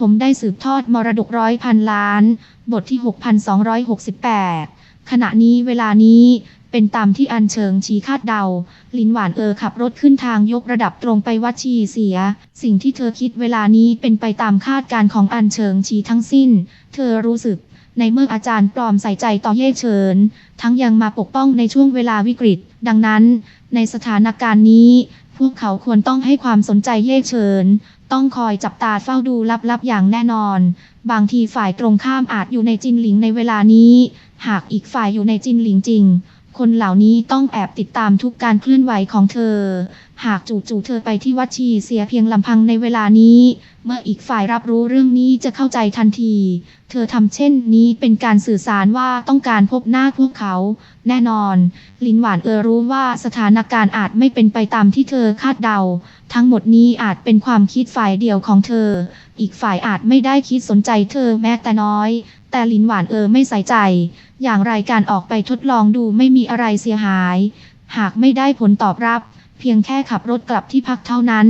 ผมได้สืบทอดมรดกร้อยพันล้าน บทที่ 6268 ขณะนี้เวลานี้เป็นตามที่อันเชิงชี้คาดเดา ลินหวานเออขับรถขึ้นทางยกระดับตรงไปวัดชีเสีย สิ่งที่เธอคิดเวลานี้เป็นไปตามคาดการณ์ของอันเชิงชี้ทั้งสิ้น เธอรู้สึกในเมื่ออาจารย์ปลอมใส่ใจต่อเย่เฉิน ทั้งยังมาปกป้องในช่วงเวลาวิกฤต ดังนั้น ในสถานการณ์นี้ พวกเขาควรต้องให้ความสนใจเย่เฉิน ต้องคอยจับตาเฝ้าดูลับๆอย่างแน่นอน บางทีฝ่ายตรงข้ามอาจอยู่ในจินหลิงในเวลานี้ หากอีกฝ่ายอยู่ในจินหลิงจริง คนเหล่านี้ต้องแอบติดตามทุกการเคลื่อนไหวของเธอ หากจู่ๆเธอไปที่วัดชีเสียเพียงลำพังในเวลานี้ เมื่ออีกฝ่ายรับรู้เรื่องนี้จะเข้าใจทันที เธอทำเช่นนี้เป็นการสื่อสารว่าต้องการพบหน้าพวกเขา แน่นอน ลินหวานเออรู้ว่าสถานการณ์อาจไม่เป็นไปตามที่เธอคาดเดา ทั้งหมดนี้อาจเป็นความคิดฝ่ายเดียวของเธอ อีกฝ่ายอาจไม่ได้คิดสนใจเธอแม้แต่น้อย แต่ลินหวานเออไม่ใส่ใจ อย่างไรการออกไปทดลองดูไม่มีอะไรเสียหาย หากไม่ได้ผลตอบรับ เพียงแค่ขับรถกลับที่พักเท่านั้น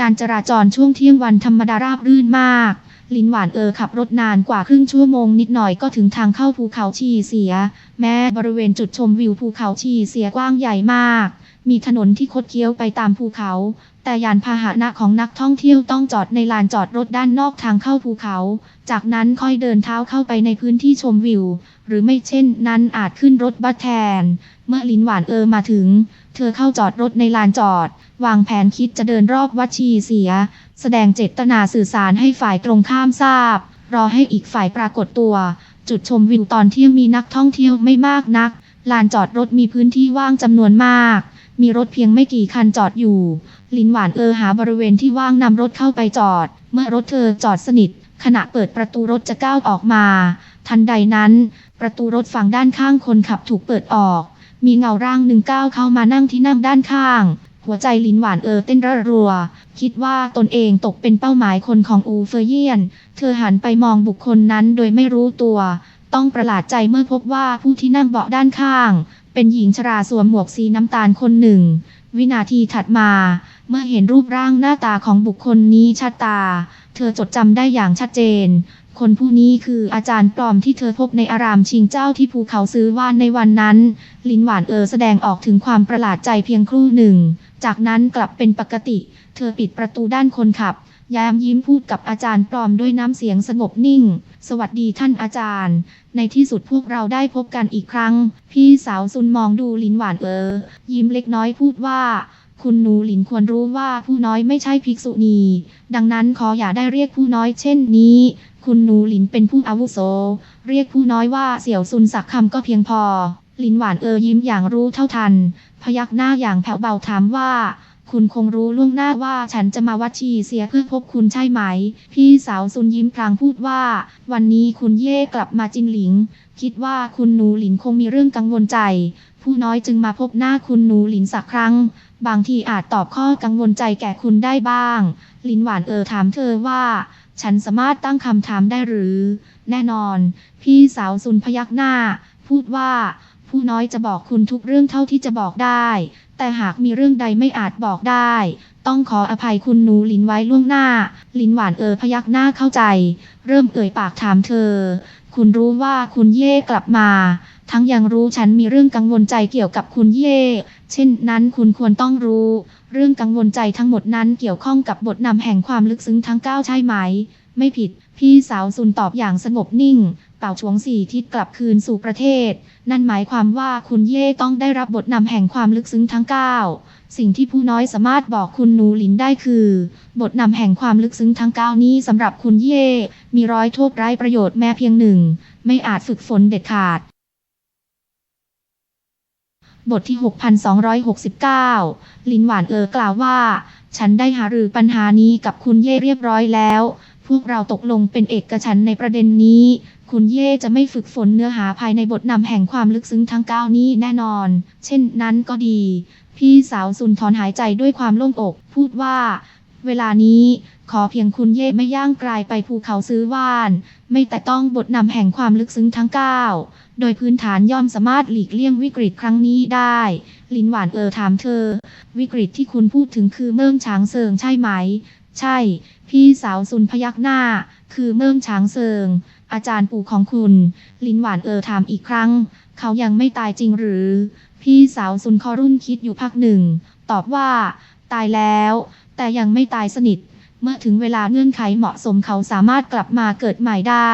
การจราจรช่วงเที่ยงวันธรรมดาราบรื่นมาก ลินหวานเออขับรถนานกว่าครึ่งชั่วโมงนิดหน่อยก็ถึงทางเข้าภูเขาชีเสีย แม้บริเวณจุดชมวิวภูเขาชีเสียกว้างใหญ่มาก มีถนนที่คดเคี้ยวไปตามภูเขา แต่ยานพาหนะของนักท่องเที่ยวต้องจอดในลานจอดรถด้านนอกทางเข้าภูเขา จากนั้นค่อยเดินเท้าเข้าไปในพื้นที่ชมวิว หรือไม่เช่นนั้นอาจขึ้นรถบัสแทน เมื่อลินหวานเออมาถึง เธอเข้าจอดรถในลานจอด วางแผนคิดจะเดินรอบวัดชีเสีย แสดงเจตนาสื่อสารให้ฝ่ายตรงข้ามทราบ รอให้อีกฝ่ายปรากฏตัว จุดชมวิวตอนเที่ยงมีนักท่องเที่ยวไม่มากนักลานจอดรถมีพื้นที่ว่างจำนวนมาก มีรถเพียงไม่กี่คันจอดอยู่ ลินหวานเออหาบริเวณที่ว่างนำรถเข้าไปจอด เมื่อรถเธอจอดสนิท ขณะเปิดประตูรถจะก้าวออกมา ทันใดนั้น ประตูรถฝั่งด้านข้างคนขับถูกเปิดออก มีเงาร่างหนึ่งก้าวเข้ามานั่งที่นั่งด้านข้าง หัวใจลินหวานเออเต้นระรัว คิดว่าตนเองตกเป็นเป้าหมายคนของอูเฟอร์เยียน เธอหันไปมองบุคคลนั้นโดยไม่รู้ตัว ต้องประหลาดใจเมื่อพบว่าผู้ที่นั่งเบาะด้านข้าง เป็นหญิงชราสวมหมวกสีน้ำตาลคนหนึ่ง วินาทีถัดมา เมื่อเห็นรูปร่างหน้าตาของบุคคลนี้ชัดตา เธอจดจำได้อย่างชัดเจน คนผู้นี้คืออาจารย์ปลอมที่เธอพบในอารามชิงเจ้าที่ภูเขาซื้อว่านในวันนั้น ลินหวานเออแสดงออกถึงความประหลาดใจเพียงครู่หนึ่ง จากนั้นกลับเป็นปกติ เธอปิดประตูด้านคนขับ ยามยิ้มพูดกับอาจารย์ปลอมด้วยน้ำเสียงสงบนิ่ง สวัสดีท่านอาจารย์ ในที่สุดพวกเราได้พบกันอีกครั้ง พี่สาวซุนมองดูลินหวานเออ ยิ้มเล็กน้อยพูดว่า คุณหนูหลินควรรู้ว่าผู้น้อยไม่ใช่ภิกษุณี ดังนั้นขออย่าได้เรียกผู้น้อยเช่นนี้ คุณหนูหลินเป็นผู้อาวุโส เรียกผู้น้อยว่าเสี่ยวซุนสักคำก็เพียงพอลินหวานเออยิ้มอย่างรู้เท่าทัน พยักหน้าอย่างแผ่วเบาถามว่า คุณคงรู้ล่วงหน้าว่าฉันจะมาวัดชีเสียเพื่อพบคุณใช่ไหม พี่สาวซุนยิ้มพลางพูดว่า วันนี้คุณเย่กลับมาจินหลิง คิดว่าคุณหนูหลินคงมีเรื่องกังวลใจ ผู้น้อยจึงมาพบหน้าคุณหนูหลินสักครั้ง บางทีอาจตอบข้อกังวลใจแก่คุณได้บ้าง หลินหวานเออถามเธอว่าฉันสามารถตั้งคำถามได้หรือ แน่นอน พี่สาวซุนพยักหน้า พูดว่า ผู้น้อยจะบอกคุณทุกเรื่องเท่าที่จะบอกได้ แต่หากมีเรื่องใดไม่อาจบอกได้ ต้องขออภัยคุณหนูลินไว้ล่วงหน้า ลินหวานเออพยักหน้าเข้าใจ เริ่มเอ่ยปากถามเธอ คุณรู้ว่าคุณเย่กลับมา ทั้งยังรู้ฉันมีเรื่องกังวลใจเกี่ยวกับคุณเย่ เช่นนั้นคุณควรต้องรู้ เรื่องกังวลใจทั้งหมดนั้นเกี่ยวข้องกับบทนำแห่งความลึกซึ้งทั้ง9ใช่ไหม ไม่ผิด พี่สาวซุนตอบอย่างสงบนิ่ง เป่าชวงสี่ทิศกลับคืนสู่ประเทศ นั่นหมายความว่าคุณเย่ต้องได้รับบทนำแห่งความลึกซึ้งทั้ง 9 สิ่งที่ผู้น้อยสามารถบอกคุณหนูหลินได้คือ บทนำแห่งความลึกซึ้งทั้ง 9 นี้สำหรับคุณเย่มีร้อยโทษไร้ประโยชน์แม้เพียงหนึ่ง ไม่อาจฝึกฝนเด็ดขาดบทที่ 6269 ลินหวานเออกล่าวว่า ฉันได้หารือปัญหานี้กับคุณเย่เรียบร้อยแล้ว พวกเราตกลงเป็นเอกฉันในประเด็นนี้ คุณเย่จะไม่ฝึกฝนเนื้อหาภายในบทนำแห่งความลึกซึ้งทั้งเก้านี้แน่นอน เช่นนั้นก็ดี พี่สาวซุนถอนหายใจด้วยความโล่งอก พูดว่า เวลานี้ขอเพียงคุณเย่ไม่ย่างกลายไปภูเขาซื้อว่าน ไม่แต่ต้องบทนำแห่งความลึกซึ้งทั้ง9โดยพื้นฐานย่อมสามารถหลีกเลี่ยงวิกฤตครั้งนี้ได้ ลินหวานเออถามเธอ วิกฤตที่คุณพูดถึงคือเมืองช้างเซิงใช่ไหม ใช่ พี่สาวซุนพยักหน้า คือเมิ่งช้างเซิง อาจารย์ปู่ของคุณ ลินหวานเออถามอีกครั้ง เขายังไม่ตายจริงหรือ พี่สาวซุนคอรุ่นคิดอยู่พักหนึ่ง ตอบว่า ตายแล้ว แต่ยังไม่ตายสนิท เมื่อถึงเวลาเงื่อนไขเหมาะสมเขาสามารถกลับมาเกิดใหม่ได้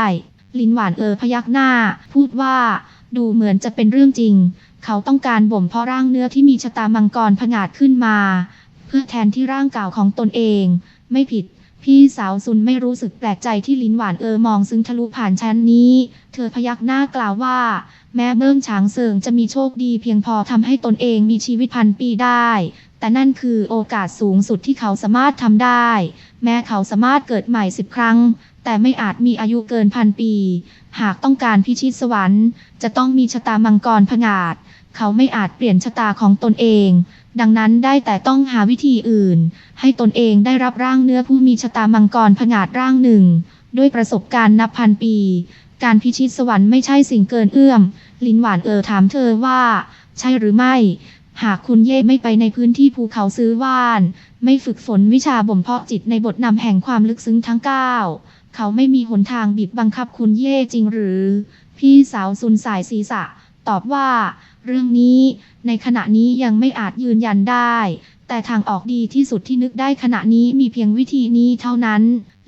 ลินหวานเออพยักหน้า พูดว่า ดูเหมือนจะเป็นเรื่องจริง เขาต้องการบ่มเพาะร่างเนื้อที่มีชะตามังกรผงาดขึ้นมา เพื่อแทนที่ร่างเก่าของตนเอง ไม่ผิด พี่สาวซุนไม่รู้สึกแปลกใจที่ลินหวานเออมองซึ่งทะลุผ่านชั้นนี้ เธอพยักหน้ากล่าวว่า แม้เมิ่งฉางเซิงจะมีโชคดีเพียงพอทำให้ตนเองมีชีวิตพันปีได้ แต่นั่นคือโอกาสสูงสุดที่เขาสามารถทำได้ แม้เขาสามารถเกิดใหม่สิบครั้ง แต่ไม่อาจมีอายุเกินพันปี หากต้องการพิชิตสวรรค์ จะต้องมีชะตามังกรผงาด เขาไม่อาจเปลี่ยนชะตาของตนเอง ดังนั้นได้แต่ต้องหาวิธีอื่น ให้ตนเองได้รับร่างเนื้อผู้มีชะตามังกรผงาดร่างหนึ่ง ด้วยประสบการณ์นับพันปี การพิชิตสวรรค์ไม่ใช่สิ่งเกินเอื้อม ลินหวานเออถามเธอว่า ใช่หรือไม่ หากคุณเย่ไม่ไปในพื้นที่ภูเขาซื้อว่าน ไม่ฝึกฝนวิชาบ่มเพาะจิตในบทนำแห่งความลึกซึ้งทั้ง9เขาไม่มีหนทางบีบบังคับคุณเย่จริงหรือ พี่สาวซุนสายศีรษะ ตอบว่า เรื่องนี้ ในขณะนี้ยังไม่อาจยืนยันได้ แต่ทางออกดีที่สุดที่นึกได้ขณะนี้มีเพียงวิธีนี้เท่านั้น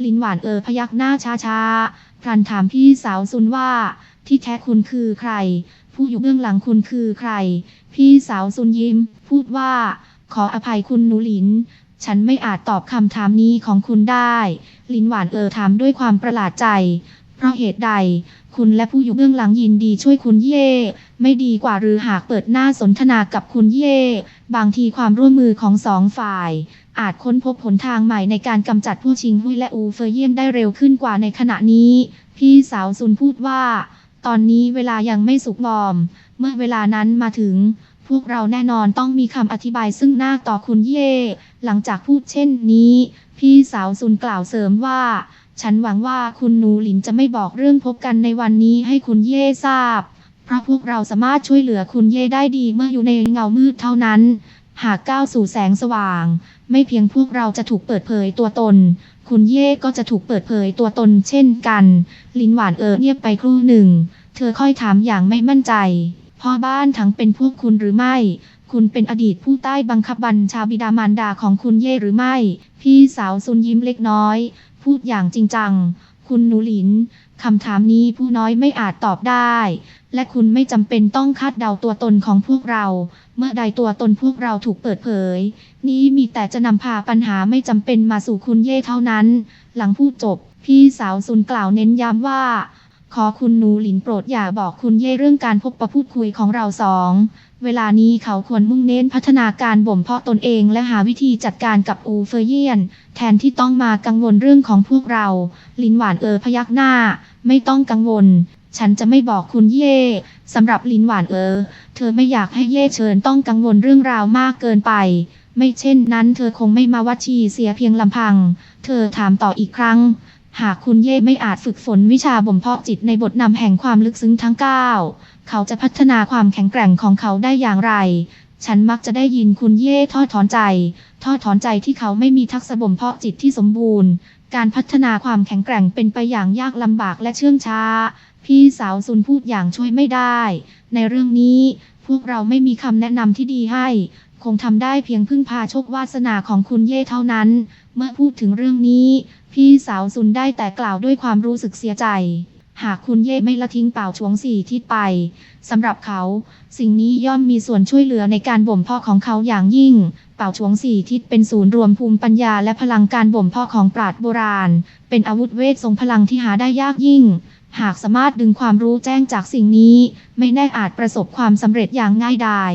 ลินหวานเออพยักหน้าช้าๆพลันถามพี่สาวซุนว่า ที่แท้คุณคือใคร ผู้อยู่เบื้องหลังคุณคือใคร พี่สาวซุนยิ้ม พูดว่า ขออภัยคุณหนูหลิน ฉันไม่อาจตอบคำถามนี้ของคุณได้ ลินหวานเออถามด้วยความประหลาดใจ เพราะเหตุใด คุณและผู้อยู่เบื้องหลังยินดีช่วยคุณเย่ ไม่ดีกว่าหรือหากเปิดหน้าสนทนากับคุณเย่ บางทีความร่วมมือของสองฝ่าย อาจค้นพบหนทางใหม่ในการกำจัดพวกชิงหุยและอูเฟยเยี่ยนได้เร็วขึ้นกว่าในขณะนี้ พี่สาวซุนพูดว่า ตอนนี้เวลายังไม่สุกงอม เมื่อเวลานั้นมาถึงพวกเราแน่นอนต้องมีคำอธิบายซึ่งหน้าต่อคุณเย่ หลังจากพูดเช่นนี้ พี่สาวซุนกล่าวเสริมว่า ฉันหวังว่าคุณหนูหลินจะไม่บอกเรื่องพบกันในวันนี้ให้คุณเย่ทราบ เพราะพวกเราสามารถช่วยเหลือคุณเย่ได้ดีเมื่ออยู่ในเงามืดเท่านั้น หากก้าวสู่แสงสว่าง ไม่เพียงพวกเราจะถูกเปิดเผยตัวตน คุณเย่ก็จะถูกเปิดเผยตัวตนเช่นกัน ลินหวานเออเงียบไปครู่หนึ่ง เธอค่อยถามอย่างไม่มั่นใจ พ่อบ้านทั้งเป็นพวกคุณหรือไม่คุณเป็นอดีตผู้ใต้บังคับบัญชาบิดามารดาของคุณเย่หรือไม่ พี่สาวซุนยิ้มเล็กน้อย พูดอย่างจริงจัง คุณหนูหลินคำถามนี้ผู้น้อยไม่อาจตอบได้ และคุณไม่จำเป็นต้องคาดเดาตัวตนของพวกเรา เมื่อใดตัวตนพวกเราถูกเปิดเผย นี้มีแต่จะนำพาปัญหาไม่จำเป็นมาสู่คุณเย่เท่านั้น หลังพูดจบ พี่สาวซุนกล่าวเน้นย้ำว่า ขอคุณหนูหลินโปรดอย่าบอกคุณเย่เรื่องการพบประพูดคุยของเราสอง เวลานี้เขาควรมุ่งเน้นพัฒนาการบ่มเพาะตนเองและหาวิธีจัดการกับอูเฟยเยียน แทนที่ต้องมากังวลเรื่องของพวกเรา ลินหวานเออพยักหน้า ไม่ต้องกังวล ฉันจะไม่บอกคุณเย่สำหรับลินหวานเออ เธอไม่อยากให้เย่เชิญต้องกังวลเรื่องราวมากเกินไป ไม่เช่นนั้น เธอคงไม่มาวัดชีเสียเพียงลำพัง เธอถามต่ออีกครั้ง หากคุณเย่ไม่อาจฝึกฝนวิชาบ่มเพาะจิตในบทนำแห่งความลึกซึ้งทั้ง 9 เขาจะพัฒนาความแข็งแกร่งของเขาได้อย่างไร ฉันมักจะได้ยินคุณเย่ทอดถอนใจ ทอดถอนใจที่เขาไม่มีทักษะบ่มเพาะจิตที่สมบูรณ์ การพัฒนาความแข็งแกร่งเป็นไปอย่างยากลำบากและเชื่องช้า พี่สาวซุนพูดอย่างช่วยไม่ได้ ในเรื่องนี้พวกเราไม่มีคำแนะนำที่ดีให้ งทำได้เพียงพึ่งพาโชควาสนาของคุณเย่เท่านั้น เมื่อพูดถึงเรื่องนี้ พี่สาวซุนได้แต่กล่าวด้วยความรู้สึกเสียใจ หากคุณเย่ไม่ละทิ้งเป่าชวงสี่ทิศไปสำหรับเขา สิ่งนี้ย่อมมีส่วนช่วยเหลือในการบ่มเพาะของเขาอย่างยิ่ง เป่าชวงสี่ทิศเป็นศูนย์รวมภูมิปัญญาและพลังการบ่มเพาะของปราดโบราณ เป็นอาวุธเวททรงพลังที่หาได้ยากยิ่งหากสามารถดึงความรู้แจ้งจากสิ่งนี้ ไม่แน่อาจประสบความสำเร็จอย่างง่ายดาย